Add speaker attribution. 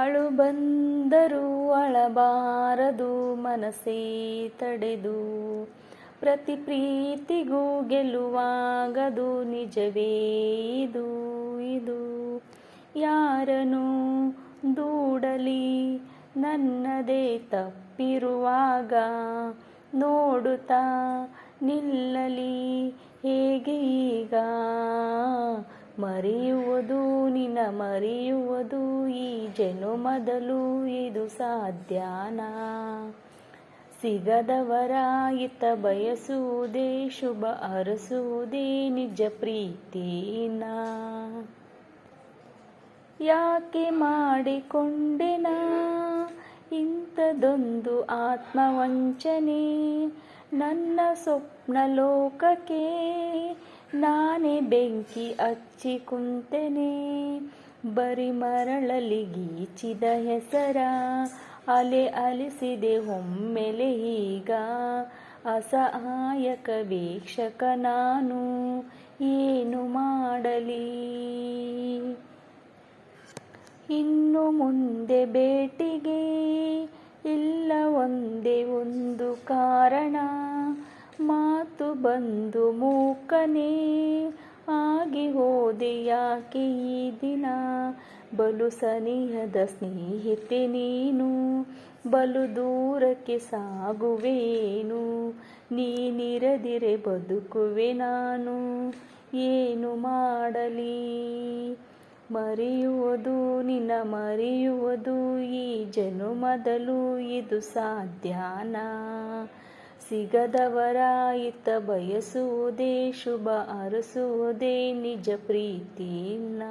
Speaker 1: ಅಳು ಬಂದರೂ ಅಳಬಾರದು, ಮನಸ್ಸೇ ತಡೆದು. ಪ್ರತಿ ಪ್ರೀತಿಗೂ ಗೆಲುವಾಗದು, ನಿಜವೇ ಇದು ಇದು. ಯಾರನು ದೂಡಲಿ? ನನ್ನದೇ ತಪ್ಪಿರುವಾಗ ನೋಡುತ್ತಾ ನಿಲ್ಲಲಿ? ಹೇಗೆ ಈಗ? ಮರೆಯುವುದು ನಿನ ಮರೆಯುವುದು, ಈ ಜನುಮದಲು ಇದು ಸಾಧ್ಯನಾ? ಸಿಗದವರ ಹಿತ ಬಯಸುವುದೇ, ಶುಭ ಅರಸುವುದೇ, ನಿಜ ಪ್ರೀತಿನ? ಯಾಕೆ ಮಾಡಿಕೊಂಡೆನ? ಇಂಥದೊಂದು ಆತ್ಮವಂಚನೆ, ನನ್ನ ಸ್ವಪ್ನ ಲೋಕಕ್ಕೆ ನಾನೇ ಬೆಂಕಿ ಹಚ್ಚಿ ಕುಂತೆನೆ, ಬರಿ ಮರಳಲಿ ಗೀಚಿದ ಹೆಸರ, ಅಲೆ ಅಲಿಸಿದೆ ಒಮ್ಮೆಲೆ ಈಗ, ಅಸಹಾಯಕ ವೀಕ್ಷಕ ನಾನು, ಏನು ಮಾಡಲಿ? ಇನ್ನು ಮುಂದೆ ಭೇಟಿಗೆ ಇಲ್ಲ, ಒಂದೇ ಒಂದು ಕಾರಣ. ಮಾತು ಬಂದು ಮೂಕನೇ ಆಗಿ ಹೋದೆ ಯಾಕೆ ಈ ದಿನ? ಬಲು ಸನಿಹದ ಸ್ನೇಹಿತೆ ನೀನು, ಬಲು ದೂರಕ್ಕೆ ಸಾಗುವೇನು ನೀನಿರದಿರೆ ಬದುಕುವೆ ನಾನು, ಏನು ಮಾಡಲಿ? ಮರೆಯುವುದು, ನಿನ್ನ ಮರೆಯುವುದು ಈ ಜನುಮದಲು ಇದು ಸಾಧ್ಯನಾ? ಸಿಗದವರ ಹಿತ ಬಯಸುವುದೇ ಶುಭ ಅರಸುವುದೇ ನಿಜ ಪ್ರೀತಿನ